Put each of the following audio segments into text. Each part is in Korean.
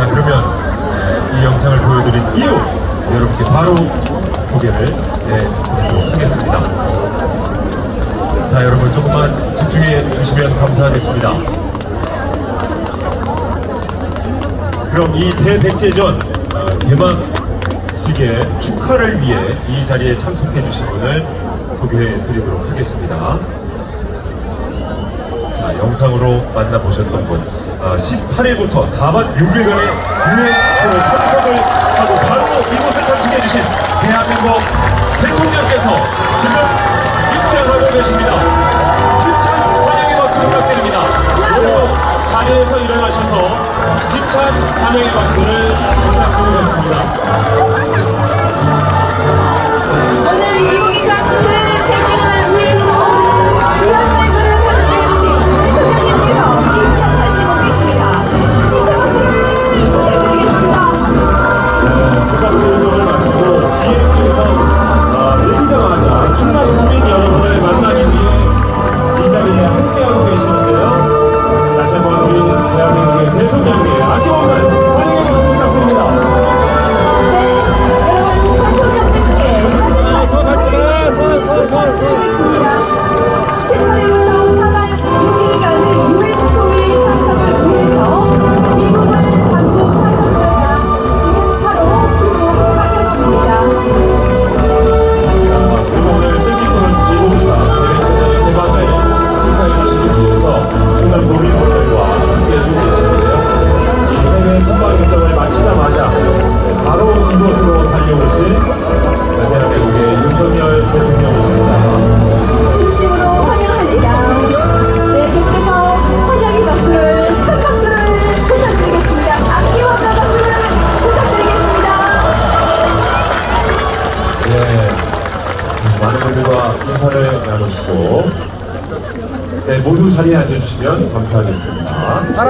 자 그러면 에, 이 영상을 보여드린 이유 여러분께 바로 소개를 해드리도록 하겠습니다. 자 여러분 조금만 집중해 주시면 감사하겠습니다. 그럼 이 대백제전 어, 개막식의 축하를 위해 이 자리에 참석해 주신 분을 소개해 드리도록 하겠습니다. 자, 영상으로 만나보셨던 분. 아, 18일부터 4박 6일간의 유엔 참석을 하고 바로 이곳에 참석해 주신 대한민국 대통령께서 지금 입장하고 계십니다. 힘찬 환영의 박수 부탁드립니다. 그리고 자리에서 일어나셔서 힘찬 환영의 박수를 부탁드리겠습니다.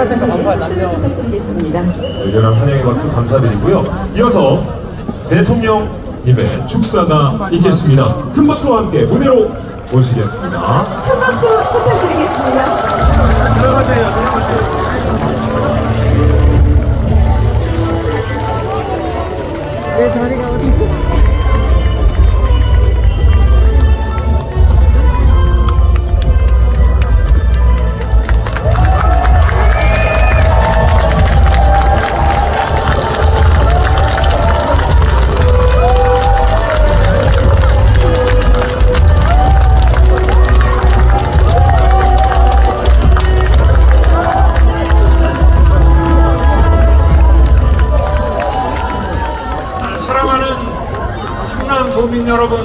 파란색 반팔 박수를 남녀 부탁드리겠습니다. 열렬한 환영의 박수 감사드리고요. 이어서 대통령님의 축사가 있겠습니다. 큰 박수와 함께 무대로 모시겠습니다. 큰 박수 부탁드리겠습니다. 들어가세요 들어가세요 내 자리가 어디지? 도민 여러분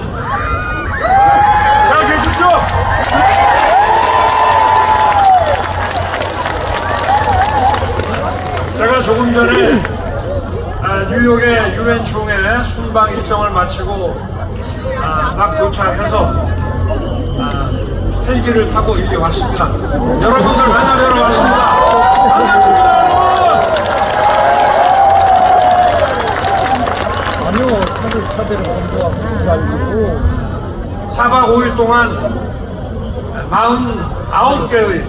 잘 계십시오? 제가 조금 전에 아, 뉴욕의 유엔 총회 순방 일정을 마치고 아, 막 도착해서 아, 헬기를 타고 이렇게 왔습니다. 여러분들 만나뵈러 왔습니다 여러분! 아니요 차들을 먼저 가지고 4박 5일 동안 49개의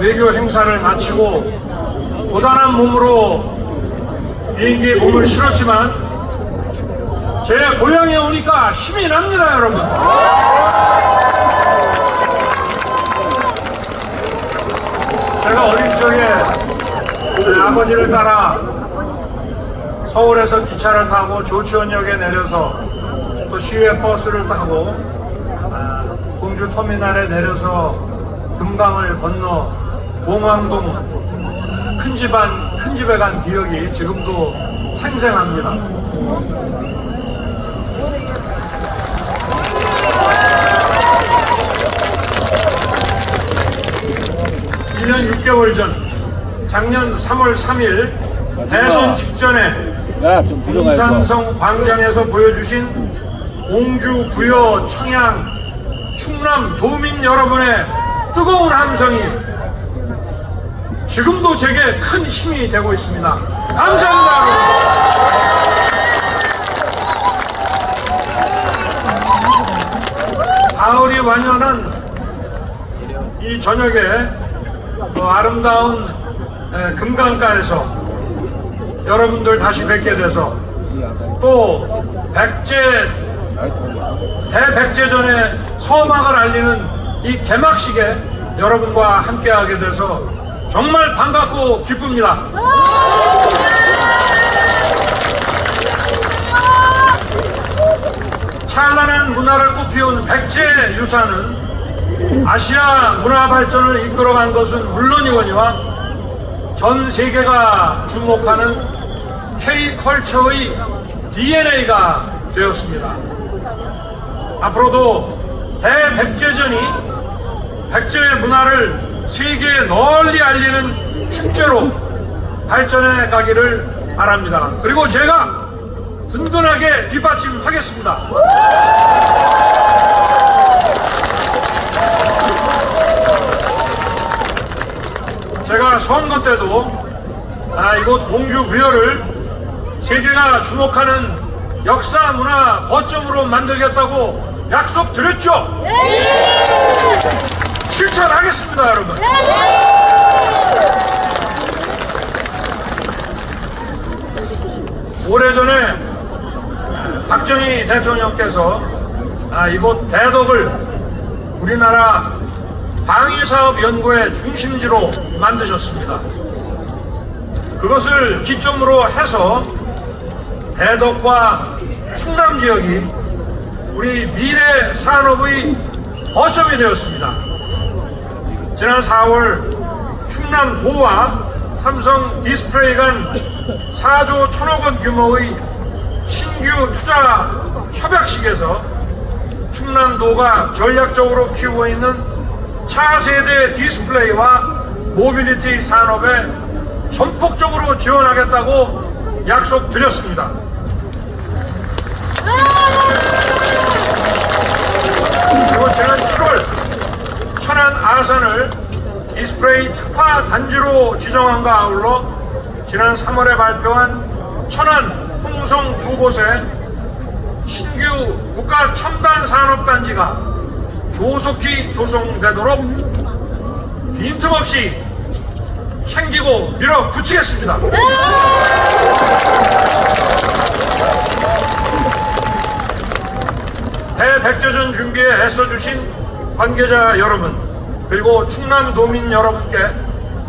외교 행사를 마치고 고단한 몸으로 비행기에 몸을 실었지만 제 고향에 오니까 힘이 납니다 여러분. 제가 어린 적에 아버지를 따라 서울에서 기차를 타고 조치원역에 내려서 또 시외 버스를 타고 아, 공주 터미널에 내려서 금강을 건너 봉황동 큰 집안 큰 집에 간 기억이 지금도 생생합니다. 일년 6개월 전 작년 3월 3일 대선 직전에 공산성 광장에서 보여주신 옹주, 부여, 청양, 충남 도민 여러분의 뜨거운 함성이 지금도 제게 큰 힘이 되고 있습니다. 감사합니다. 가을이 완연한 이 저녁에 그 아름다운 에, 금강가에서 여러분들 다시 뵙게 돼서 또 백제 대백제전의 서막을 알리는 이 개막식에 여러분과 함께하게 돼서 정말 반갑고 기쁩니다. 찬란한 문화를 꽃피운 백제 유산은 아시아 문화 발전을 이끌어간 것은 물론이거니와 전 세계가 주목하는 K-컬처의 DNA가 되었습니다. 앞으로도 대백제전이 백제 문화를 세계에 널리 알리는 축제로 발전해 가기를 바랍니다. 그리고 제가 든든하게 뒷받침하겠습니다. 제가 선거 때도 아, 이곳 공주 부여를 세계가 주목하는 역사 문화 거점으로 만들겠다고 약속드렸죠? 실천하겠습니다, 여러분. 오래전에 박정희 대통령께서 아, 이곳 대덕을 우리나라 방위사업 연구의 중심지로 만드셨습니다. 그것을 기점으로 해서 대덕과 충남 지역이 우리 미래 산업의 거점이 되었습니다. 지난 4월 충남도와 삼성 디스플레이 간 4조 1천억 원 규모의 신규 투자 협약식에서 충남도가 전략적으로 키우고 있는 차세대 디스플레이와 모빌리티 산업에 전폭적으로 지원하겠다고 약속드렸습니다. 그리고 지난 7월 천안 아산을 디스플레이 특화 단지로 지정한과 아울러 지난 3월에 발표한 천안, 홍성 두 곳에 신규 국가 첨단 산업단지가 조속히 조성되도록 빈틈없이 챙기고 밀어붙이겠습니다. 대백제전 준비에 애써주신 관계자 여러분 그리고 충남 도민 여러분께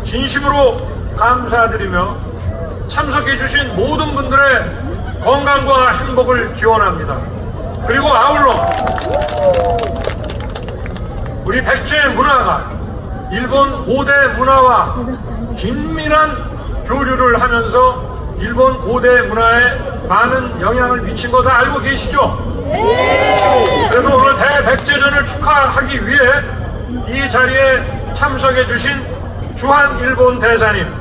진심으로 감사드리며 참석해주신 모든 분들의 건강과 행복을 기원합니다. 그리고 아울러 우리 백제 문화가 일본 고대 문화와 긴밀한 교류를 하면서 일본 고대 문화에 많은 영향을 미친 거 다 알고 계시죠? 그래서 오늘 대백제전을 축하하기 위해 이 자리에 참석해 주신 주한 일본 대사님,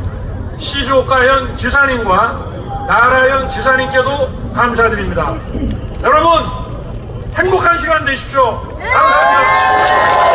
시조카현 지사님과 나라현 지사님께도 감사드립니다. 여러분 행복한 시간 되십시오. 감사합니다.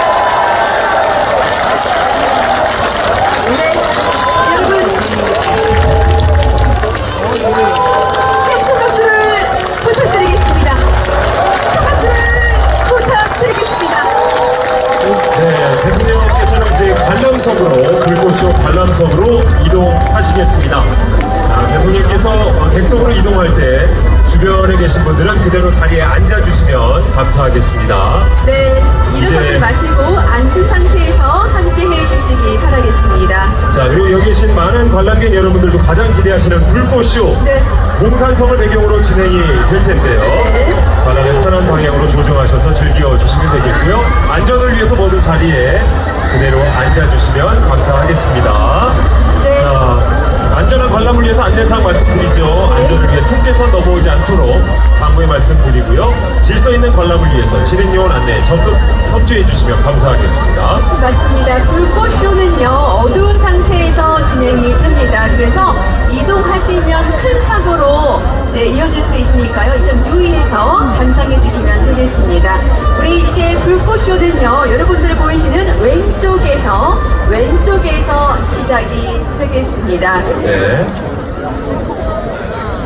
관람석으로 이동하시겠습니다. 아, 대통령께서 객석으로 이동할 때 주변에 계신 분들은 그대로 자리에 앉아주시면 감사하겠습니다. 네, 일어서지 마시고 앉은 상태에서 함께 해주시기 바라겠습니다. 자, 그리고 여기 계신 많은 관람객 여러분들도 가장 기대하시는 불꽃쇼 네. 공산성을 배경으로 진행이 될 텐데요. 네. 관람을 편한 방향으로 조정하셔서 즐겨주시면 되겠고요. 안전을 위해서 모두 자리에 그대로 앉아주시면 감사하겠습니다. 네. 자, 안전한 관람을 위해서 안내사항 말씀드리죠. 안전을 위해 통제선 넘어오지 않도록 당부의 말씀드리고요. 질서 있는 관람을 위해서 진행요원 안내 적극 협조해 주시면 감사하겠습니다. 맞습니다. 불꽃쇼는요, 어두운 상태에서 진행이 됩니다. 그래서 이동하시면 큰 사고로 네, 이어질 수 있으니까요. 이 점 유의해서 감상해 주시면 되겠습니다. 우리 이제 불꽃쇼는요, 여러분들 보이시는 왼쪽에서, 왼쪽에서 시작이 되겠습니다. 네.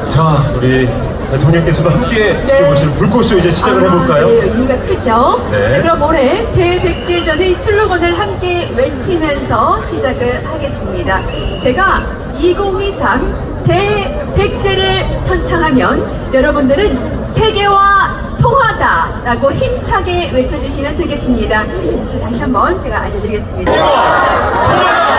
자, 우리 대통령께서도 함께 지켜보시는 불꽃쇼 이제 시작을 해볼까요? 아, 네, 의미가 크죠. 네. 자, 그럼 올해 대백제전의 슬로건을 함께 외치면서 시작을 하겠습니다. 제가 2023 대백제를 선창하면 여러분들은 세계와 통하다 라고 힘차게 외쳐주시면 되겠습니다. 자, 다시 한번 제가 알려드리겠습니다. 통하다